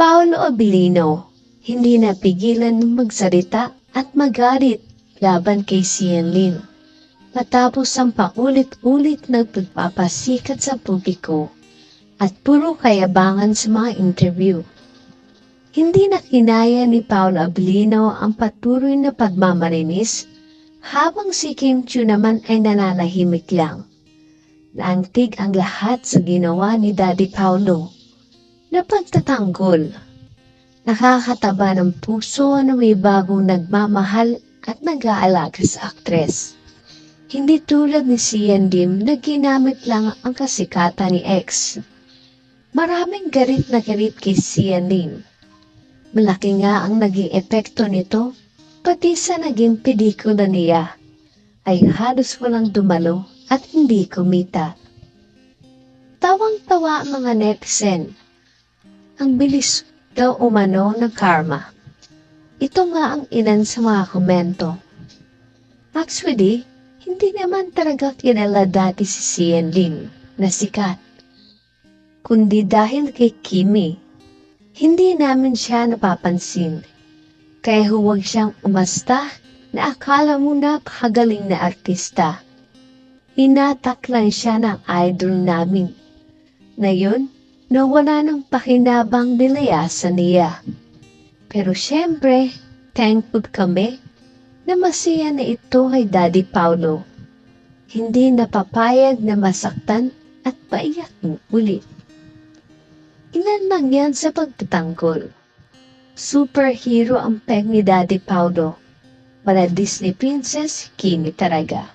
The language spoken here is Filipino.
Paolo Abilino, hindi napigilan magsalita at magalit laban kay Sian Lin. Matapos ang paulit-ulit na pagpapasikat sa publiko at puro kayabangan sa mga interview. Hindi na kinaya ni Paolo Abilino ang patuloy na pagmamarinis habang si Kim Chiu naman ay nananahimik lang. Naantig ang lahat sa ginawa ni Daddy Paolo na pagtatanggol. Nakakataba ng puso na may bagong nagmamahal at nag-aalaga sa aktres. Hindi tulad ni Sian Lim na ginamit lang ang kasikatan ni X. Maraming garit na garit kay Sian Lim. Malaki nga ang naging epekto nito, pati sa naging pelikula niya ay halos walang dumalo at hindi kumita. Tawang-tawa ang mga netizen. Ang bilis daw umano ng karma. Ito nga ang ilan sa mga komento. Actually, hindi naman talaga kilala dati si Sian Lim na sikat. Kundi dahil kay Kimi, hindi namin siya napapansin. Kaya huwag siyang umasta na akala mo napakagaling na artista. Hinatak lang siya ng idol namin. Ngayon, nawala ng pakinabang nilayasan niya. Pero syempre, thankful kami na masaya na ito kay Daddy Paulo. Hindi napapayag na masaktan at paiyak ulit. Ilan lang yan sa pagtatanggol. Superhero ang peg ni Daddy Paulo. Wala Disney princess, Kimi talaga.